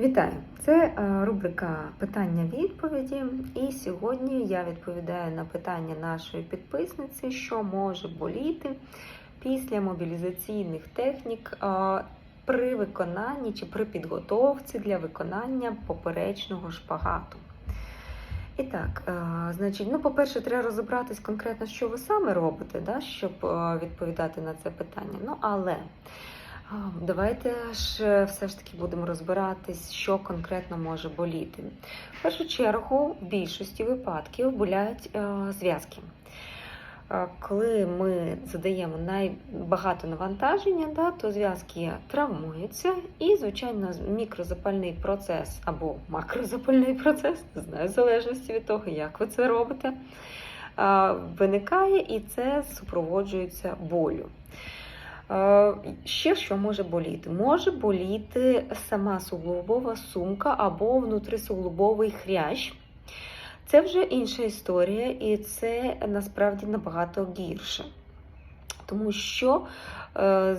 Вітаю! Це е, рубрика питання-відповіді. І сьогодні я відповідаю на питання нашої підписниці, що може боліти після мобілізаційних технік е, при виконанні чи при підготовці для виконання поперечного шпагату. І так, е, значить, ну, по-перше, треба розібратись конкретно, що ви саме робите, да, щоб відповідати на це питання. Ну, але Давайте ж все ж таки будемо розбиратись, що конкретно може боліти. В першу чергу, в більшості випадків болять е, зв'язки. Е, Коли ми задаємо найбагато навантаження, да, то зв'язки травмуються, і, звичайно, мікрозапальний процес або макрозапальний процес, не знаю, в залежності від того, як ви це робите, е, виникає і це супроводжується болю. Е, Ще що може боліти? Може боліти сама суглобова сумка або внутрисуглобовий хрящ. Це вже інша історія, і це насправді набагато гірше. Тому що, е,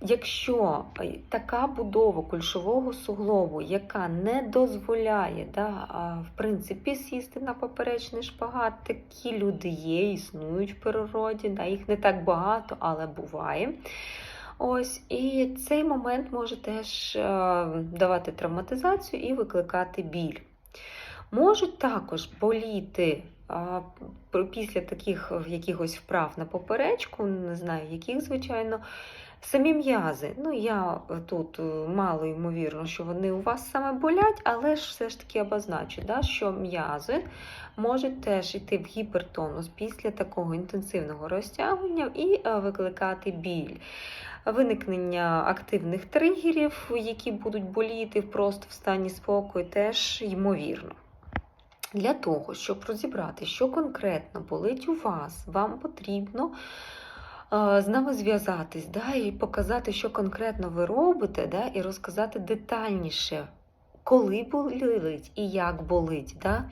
якщо така будова кульшового суглобу, яка не дозволяє да, в принципі сісти на поперечний шпагат, такі люди є, існують в природі, да, їх не так багато, але буває. Ось, і цей момент може теж е, давати травматизацію і викликати біль. Можуть також боліти після таких якихось вправ на поперечку, не знаю, яких, звичайно, самі м'язи. Ну, я тут е, мало ймовірно, що вони у вас саме болять, але ж все ж таки обозначу, да, що м'язи можуть теж йти в гіпертонус після такого інтенсивного розтягування і е, викликати біль. Виникнення активних тригерів, які будуть боліти просто в стані спокою, теж ймовірно. Для того, щоб розібрати, що конкретно болить у вас, вам потрібно е, з нами зв'язатись да, і показати, що конкретно ви робите, да, і розказати детальніше, коли болить і як болить. Да?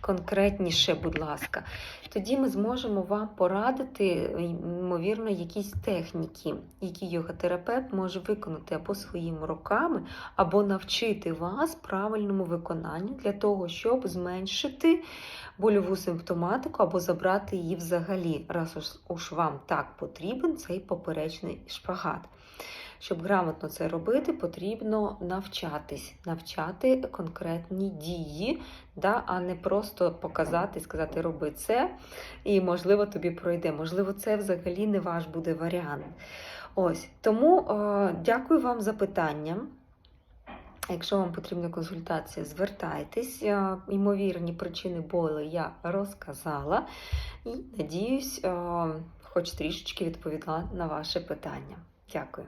Конкретніше, будь ласка. Тоді ми зможемо вам порадити, ймовірно, якісь техніки, які йога-терапевт може виконати або своїми руками, або навчити вас правильному виконанню для того, щоб зменшити больову симптоматику або забрати її взагалі, раз уж вам так потрібен цей поперечний шпагат. Щоб грамотно це робити, потрібно навчатись, навчати конкретні дії, да, а не просто показати, сказати, роби це, і можливо тобі пройде. Можливо, це взагалі не ваш буде варіант. Ось тому е, дякую вам за питання. Якщо вам потрібна консультація, звертайтесь. Е, Ймовірні причини болю я розказала і надіюсь, е, хоч трішечки відповіла на ваше питання. Дякую.